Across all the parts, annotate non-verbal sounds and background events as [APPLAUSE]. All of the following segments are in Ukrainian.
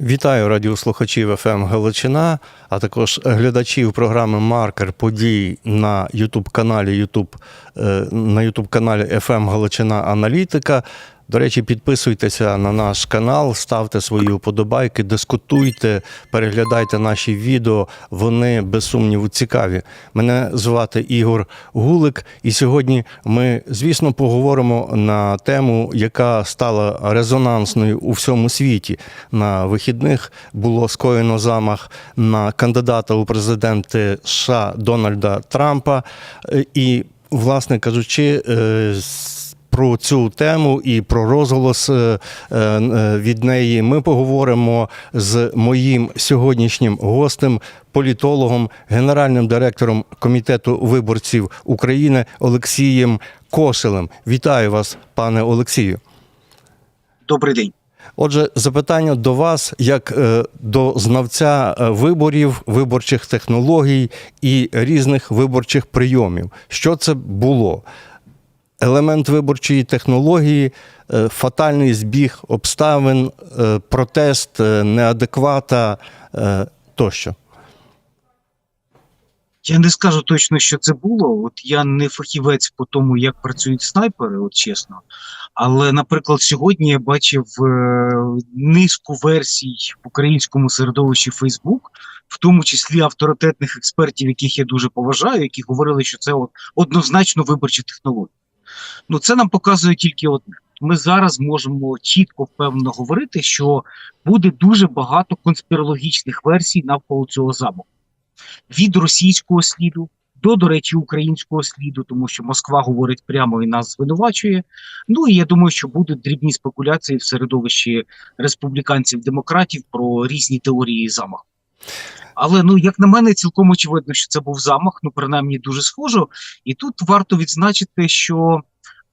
Вітаю радіослухачів ФМ Галичина, а також глядачів програми Маркер подій на Ютуб каналі Ютуб на Ютуб каналі ФМ Галичина Аналітика. До речі, підписуйтеся на наш канал, ставте свої вподобайки, дискутуйте, переглядайте наші відео. Вони без сумніву цікаві. Мене звати Ігор Гулик, і сьогодні ми, звісно, поговоримо на тему, яка стала резонансною у всьому світі. На вихідних було скоєно замах на кандидата у президенти США Дональда Трампа. Е, І, власне кажучи, е, про цю тему і про розголос е, е, від неї ми поговоримо з моїм сьогоднішнім гостем, політологом, генеральним директором комітету виборців України Олексієм Кошелем. Вітаю вас, пане Олексію. Добрий день. Отже, запитання до вас як е, до знавця е, виборів, виборчих технологій і різних виборчих прийомів. Що це було? Елемент виборчої технології, е, фатальний збіг обставин, е, протест, е, неадеквата тощо. Я не скажу точно, що це було. От я не фахівець по тому, як працюють снайпери, от чесно. Але, наприклад, сьогодні я бачив е, низку версій в українському середовищі Facebook, в тому числі авторитетних експертів, яких я дуже поважаю, які говорили, що це от, однозначно виборчі технології. Ну, це нам показує тільки одне. Ми зараз можемо чітко впевнено говорити, що буде дуже багато конспірологічних версій навколо цього замку. Від російського сліду до, до речі, українського сліду, тому що Москва говорить прямо і нас звинувачує. Ну і я думаю, що будуть дрібні спекуляції в середовищі республіканців-демократів про різні теорії замаху. Але ну, як на мене, цілком очевидно, що це був замах, ну принаймні дуже схожо. І тут варто відзначити, що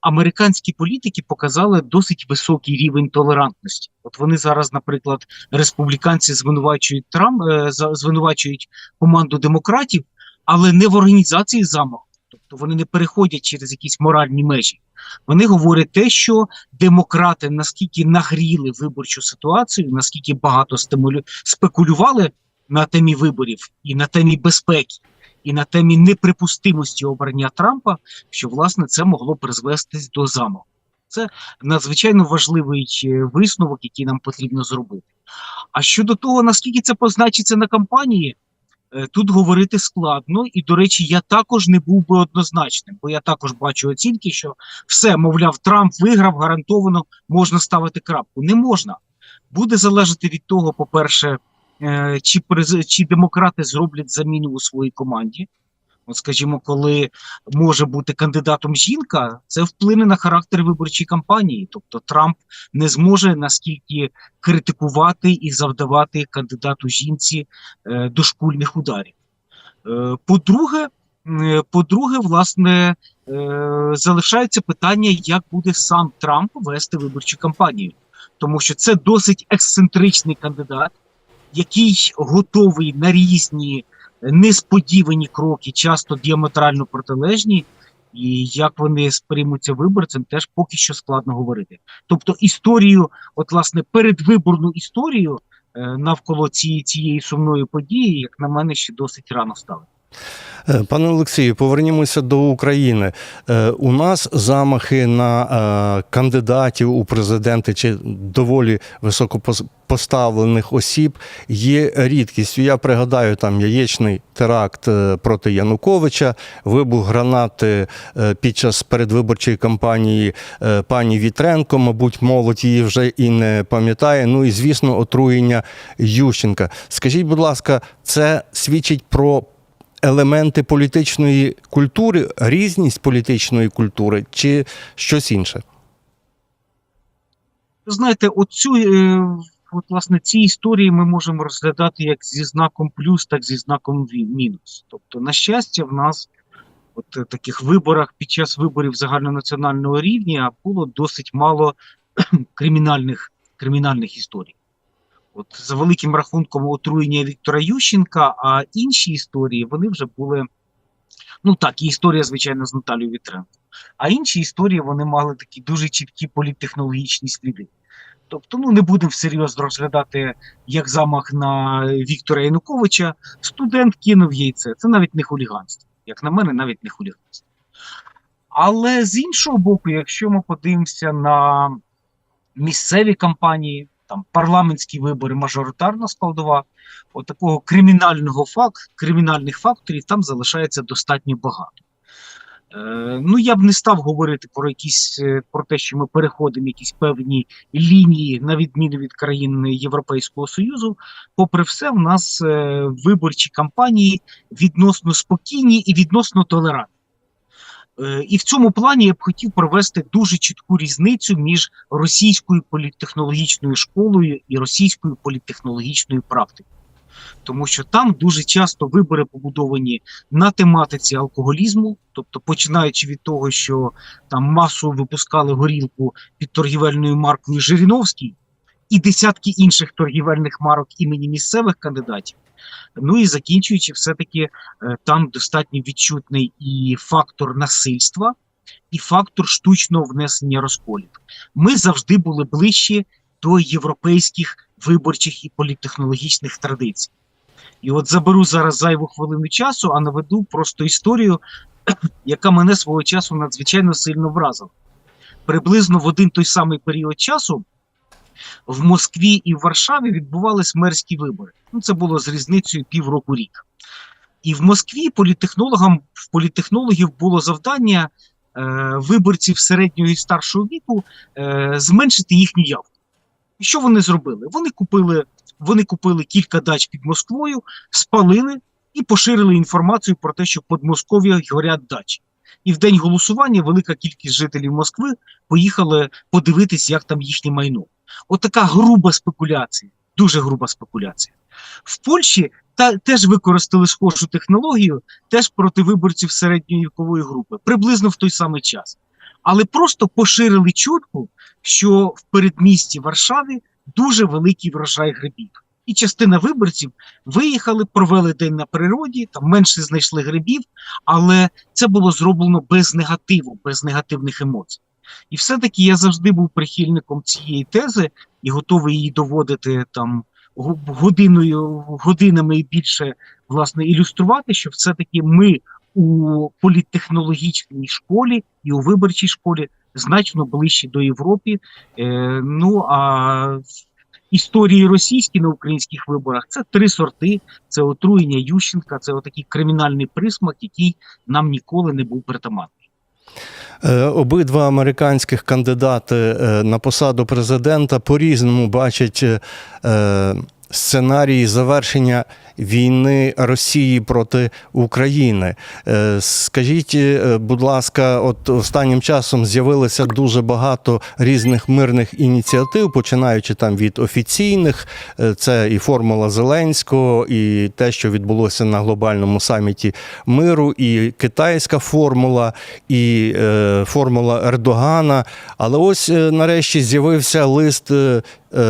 американські політики показали досить високий рівень толерантності. От вони зараз, наприклад, республіканці звинувачують Трамп, е, звинувачують команду демократів, але не в організації замаху. Тобто вони не переходять через якісь моральні межі. Вони говорять те, що демократи наскільки нагріли виборчу ситуацію, наскільки багато стимулю... спекулювали на темі виборів і на темі безпеки, і на темі неприпустимості обрання Трампа, що власне це могло призвестись до замаху. Це надзвичайно важливий е, висновок, який нам потрібно зробити. А щодо того, наскільки це позначиться на кампанії, е, тут говорити складно. І, до речі, я також не був би однозначним, бо я також бачу оцінки, що все, мовляв, Трамп виграв, гарантовано можна ставити крапку. Не можна. Буде залежати від того, по-перше, чи, през- чи демократи зроблять заміну у своїй команді. От, скажімо, коли може бути кандидатом жінка, це вплине на характер виборчої кампанії. Тобто Трамп не зможе наскільки критикувати і завдавати кандидату жінці е, дошкульних ударів. Е, по-друге, е, по-друге, власне, е, залишається питання, як буде сам Трамп вести виборчу кампанію, тому що це досить ексцентричний кандидат, який готовий на різні несподівані кроки, часто діаметрально протилежні. І як вони сприймуться виборцем, теж поки що складно говорити. Тобто історію, от власне, передвиборну історію е, навколо цієї, цієї сумної події, як на мене, ще досить рано ставити. Е, Пане Олексію, повернімося до України. Е, У нас замахи на е, кандидатів у президенти чи доволі високопоставлених осіб є рідкістю. Я пригадаю там яєчний теракт проти Януковича, вибух гранати під час передвиборчої кампанії пані Вітренко, мабуть, молодь її вже і не пам'ятає. Ну і звісно, отруєння Ющенка. Скажіть, будь ласка, це свідчить про елементи політичної культури, різність політичної культури чи щось інше? Знаєте, оцю, е, от, власне, ці історії ми можемо розглядати як зі знаком плюс, так зі знаком мінус. Тобто, на щастя, в нас от е, таких виборах під час виборів загальнонаціонального рівня було досить мало кримінальних, кримінальних історій. От за великим рахунком отруєння Віктора Ющенка, а інші історії вони вже були. Ну так, і історія, звичайно, з Наталією Вітренко. А інші історії вони мали такі дуже чіткі політтехнологічні сліди. Тобто, ну не будемо всерйоз розглядати як замах на Віктора Януковича. Студент кинув яйце. Це навіть не хуліганство. Як на мене, навіть не хуліганство. Але з іншого боку, якщо ми подивимося на місцеві кампанії, там парламентські вибори, мажоритарна складова, от такого кримінального факт, кримінальних факторів там залишається достатньо багато. Е, ну, я б не став говорити про якісь е, про те, що ми переходимо якісь певні лінії на відміну від країн Європейського Союзу. Попри все, в нас е, виборчі кампанії відносно спокійні і відносно толерантні. Е, І в цьому плані я б хотів провести дуже чітку різницю між російською політтехнологічною школою і російською політтехнологічною практикою. Тому що там дуже часто вибори побудовані на тематиці алкоголізму, тобто починаючи від того, що там масово випускали горілку під торгівельною маркою Жириновський і десятки інших торгівельних марок імені місцевих кандидатів. Ну і закінчуючи, все-таки е, там достатньо відчутний і фактор насильства, і фактор штучного внесення розколів. Ми завжди були ближче до європейських виборчих і політтехнологічних традицій. І от заберу зараз зайву хвилину часу, а наведу просто історію, [CLEARS THROAT] яка мене свого часу надзвичайно сильно вразила. Приблизно в один той самий період часу в Москві і в Варшаві відбувались мерські вибори. Ну, це було з різницею півроку рік. І в Москві політехнологам в політехнологів було завдання е, виборців середнього і старшого віку е, зменшити їхню явку. І що вони зробили? Вони купили, вони купили кілька дач під Москвою, спалили і поширили інформацію про те, що під Москов'я горять дачі. І в день голосування велика кількість жителів Москви поїхали подивитись, як там їхнє майно. Отака груба спекуляція, дуже груба спекуляція. В Польщі та теж використали схожу технологію, теж проти виборців середньої вікової групи, приблизно в той самий час. Але просто поширили чутку, що в передмісті Варшави дуже великий врожай грибів. І частина виборців виїхали, провели день на природі, там менше знайшли грибів, але це було зроблено без негативу, без негативних емоцій. І все-таки я завжди був прихильником цієї тези і готовий її доводити там годиною, годинами і більше власне ілюструвати, що все-таки ми у політтехнологічній школі і у виборчій школі значно ближче до Європи. Е, ну а історії російські на українських виборах це три сорти: це отруєння Ющенка, це отакий кримінальний присмак, який нам ніколи не був притаманний. Е, Обидва американських кандидати е, на посаду президента по-різному бачать сценарії завершення війни Росії проти України. Е, Скажіть, е, будь ласка, от останнім часом з'явилося дуже багато різних мирних ініціатив, починаючи там від офіційних, е, це і формула Зеленського, і те, що відбулося на глобальному саміті миру, і китайська формула, і формула Ердогана. Але ось нарешті з'явився лист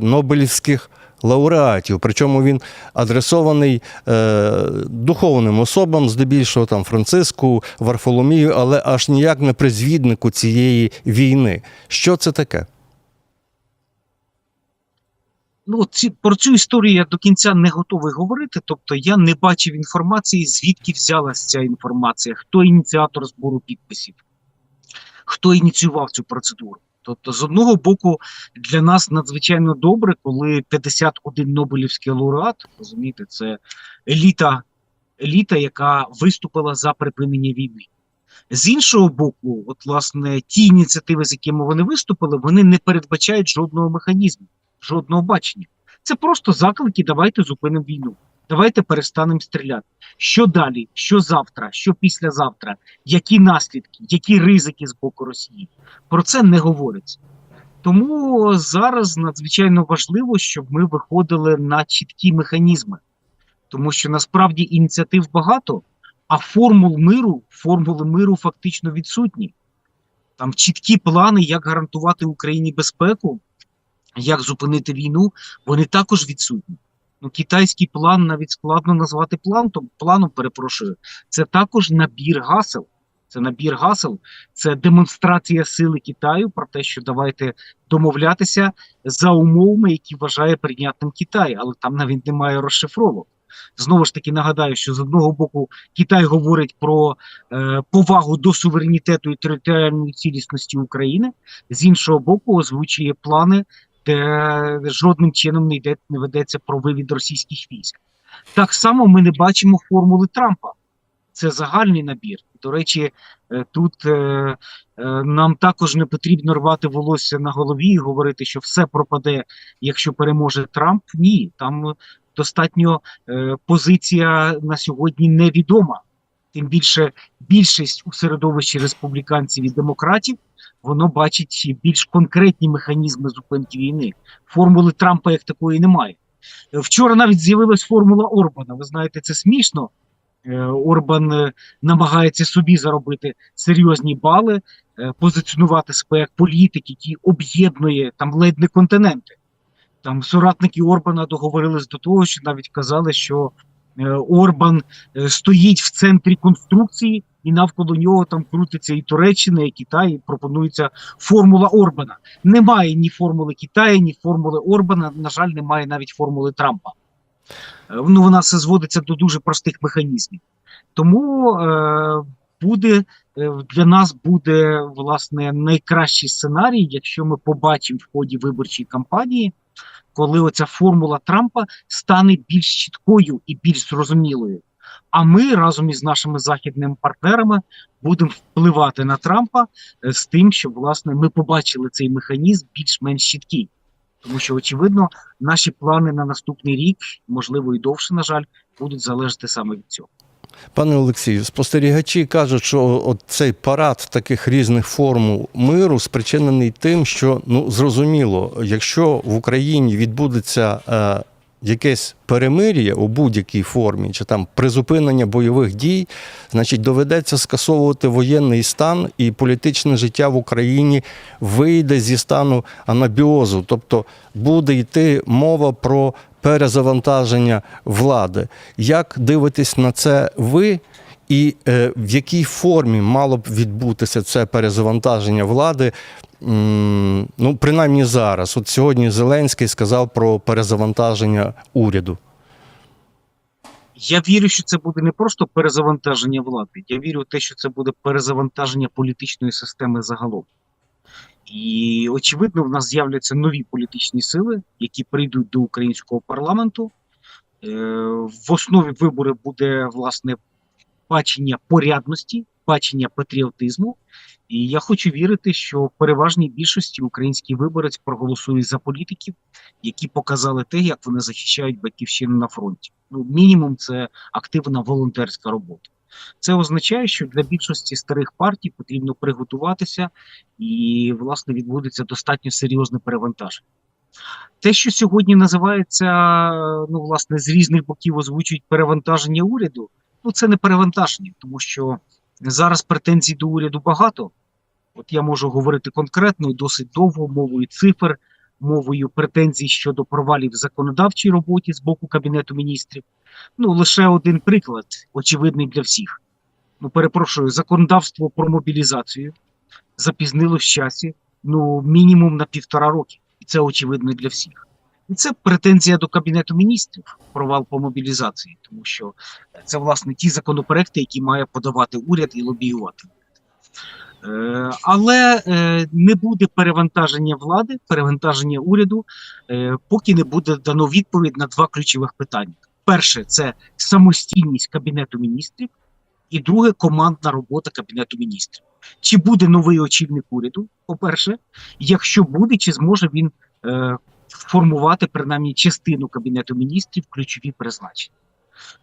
Нобелівських. Лауреатів, причому він адресований е, духовним особам, здебільшого там Франциску, Варфоломію, але аж ніяк не призвіднику цієї війни. Що це таке? Ну, ці, про цю історію я до кінця не готовий говорити. Тобто я не бачив інформації, звідки взялася ця інформація, хто ініціатор збору підписів, хто ініціював цю процедуру. Тобто, з одного боку, для нас надзвичайно добре, коли 51 Нобелівський лауреат, розумієте, це еліта, еліта, яка виступила за припинення війни. З іншого боку, от власне ті ініціативи, з якими вони виступили, вони не передбачають жодного механізму жодного бачення. Це просто заклики. Давайте зупинимо війну. Давайте перестанемо стріляти. Що далі? Що завтра? Що післязавтра? Які наслідки, які ризики з боку Росії? Про це не говориться. Тому зараз надзвичайно важливо, щоб ми виходили на чіткі механізми, тому що насправді ініціатив багато, а формул миру, формули миру фактично відсутні. Там чіткі плани, як гарантувати Україні безпеку, як зупинити війну, вони також відсутні. Ну, китайський план навіть складно назвати планом, планом, перепрошую. Це також набір гасел. Це набір гасел, це демонстрація сили Китаю про те, що давайте домовлятися за умовами, які вважає прийнятним Китай, але там навіть немає розшифровок. Знову ж таки нагадаю, що з одного боку Китай говорить про е, повагу до суверенітету і територіальної цілісності України, з іншого боку, озвучує плани, де жодним чином не йде не ведеться про вивід російських військ. Так само ми не бачимо формули Трампа. Це загальний набір. До речі, е, тут е, е, нам також не потрібно рвати волосся на голові і говорити, що все пропаде, якщо переможе Трамп. Ні, там достатньо позиція на сьогодні невідома. Тим більше більшість у середовищі республіканців і демократів воно бачить більш конкретні механізми зупинки війни. Формули Трампа як такої немає. Е, Вчора навіть з'явилась формула Орбана. Ви знаєте, це смішно. Е, Орбан е, намагається собі заробити серйозні бали, позиціонувати себе як політик, який об'єднує там ледь не континенти. Там соратники Орбана договорились до того, що навіть казали, що Орбан е, стоїть в центрі конструкції, і навколо нього там крутиться і Туреччина, і Китай, і пропонується формула Орбана. Немає ні формули Китаю, ні формули Орбана. На жаль, немає навіть формули Трампа. Е, Ну, вона все зводиться до дуже простих механізмів. Тому е, буде е, для нас буде власне найкращий сценарій, якщо ми побачимо в ході виборчої кампанії, коли оця формула Трампа стане більш чіткою і більш зрозумілою. А ми разом із нашими західними партнерами будемо впливати на Трампа е, з тим, щоб власне ми побачили цей механізм більш-менш чіткий. Тому що, очевидно, наші плани на наступний рік, можливо, і довше, на жаль, будуть залежати саме від цього. Пане Олексію, спостерігачі кажуть, що от цей парад таких різних формул миру спричинений тим, що ну зрозуміло, якщо в Україні відбудеться е, якесь перемир'я у будь-якій формі, чи там призупинення бойових дій, значить доведеться скасовувати воєнний стан, і політичне життя в Україні вийде зі стану анабіозу, тобто буде йти мова про перезавантаження влади. Як дивитесь на це ви? І е, в якій формі мало б відбутися це перезавантаження влади? Ну, принаймні зараз. От сьогодні Зеленський сказав про перезавантаження уряду. Я вірю, що це буде не просто перезавантаження влади. Я вірю в те, що це буде перезавантаження політичної системи загалом. І очевидно, в нас з'являться нові політичні сили, які прийдуть до українського парламенту. Е, В основі вибори буде власне бачення порядності, бачення патріотизму. І я хочу вірити, що в переважній більшості український виборець проголосує за політиків, які показали те, як вони захищають батьківщину на фронті. Ну, мінімум, це активна волонтерська робота. Це означає, що для більшості старих партій потрібно приготуватися, і власне відбудеться достатньо серйозне перевантаження. Те, що сьогодні називається, ну власне, з різних боків озвучують перевантаження уряду, ну це не перевантаження, тому що зараз претензій до уряду багато. От я можу говорити конкретно досить довго мовою цифр, мовою претензій щодо провалів в законодавчій роботі з боку Кабінету міністрів. Ну, лише один приклад, очевидний для всіх. Ну, перепрошую, законодавство про мобілізацію запізнило в часі, ну, мінімум на півтора роки. І це очевидно для всіх. І це претензія до Кабінету міністрів, провал по мобілізації, тому що це, власне, ті законопроекти, які має подавати уряд і лобіювати. Е, але е, не буде перевантаження влади, перевантаження уряду, е, поки не буде дано відповідь на два ключових питання. Перше це самостійність Кабінету міністрів, і друге командна робота Кабінету міністрів. Чи буде новий очільник уряду? По-перше, якщо буде, чи зможе він е, формувати принаймні частину Кабінету міністрів, ключові призначення?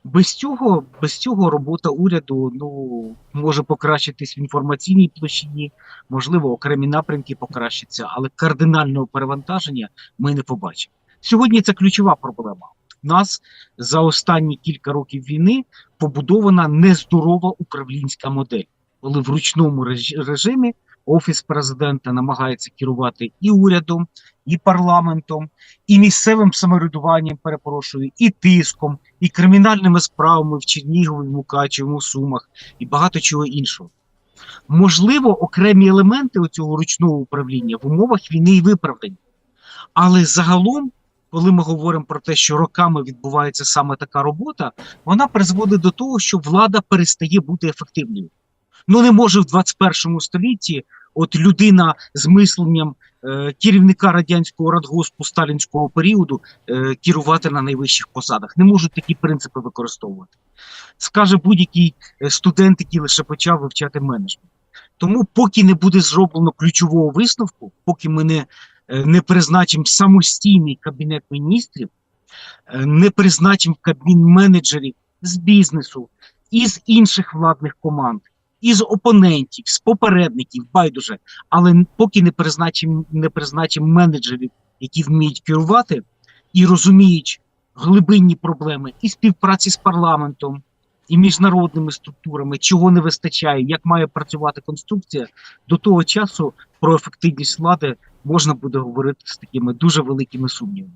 Без цього, без цього робота уряду ну може покращитись в інформаційній площині, можливо, окремі напрямки покращаться, але кардинального перевантаження ми не побачимо. Сьогодні це ключова проблема. Нас за останні кілька років війни побудована нездорова управлінська модель, коли в ручному режимі офіс президента намагається керувати і урядом, і парламентом, і місцевим самоврядуванням, перепрошую, і тиском, і кримінальними справами в Чернігові, в Мукачевому, Сумах, і багато чого іншого. Можливо, окремі елементи цього ручного управління в умовах війни і виправдані. Але загалом, коли ми говоримо про те, що роками відбувається саме така робота, вона призводить до того, що влада перестає бути ефективною. Ну не може в 21 столітті от людина з мисленням е, керівника радянського радгоспу сталінського періоду е, керувати на найвищих посадах. Не можуть такі принципи використовувати. Скаже будь-який е, студент, який лише почав вивчати менеджмент. Тому, поки не буде зроблено ключового висновку, поки ми не, не призначимо самостійний кабінет міністрів, е, не призначимо кабін менеджерів з бізнесу і з інших владних команд, із опонентів, з попередників, байдуже, але поки не призначимо, не призначимо менеджерів, які вміють керувати і розуміють глибинні проблеми і співпраці з парламентом, і міжнародними структурами, чого не вистачає, як має працювати конструкція, до того часу про ефективність влади можна буде говорити з такими дуже великими сумнівами.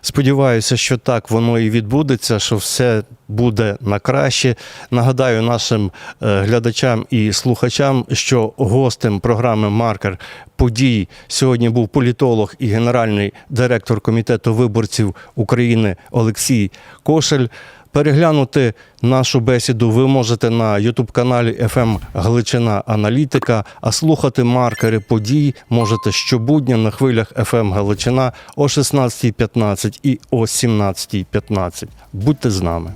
Сподіваюся, що так воно і відбудеться, що все буде на краще. Нагадаю нашим е, глядачам і слухачам, що гостем програми Маркер подій сьогодні був політолог і генеральний директор комітету виборців України Олексій Кошель. Переглянути нашу бесіду ви можете на Ютуб-каналі FM Галичина Аналітика, а слухати маркери подій можете щобудня на хвилях FM Галичина о 16.15 і о 17.15. Будьте з нами.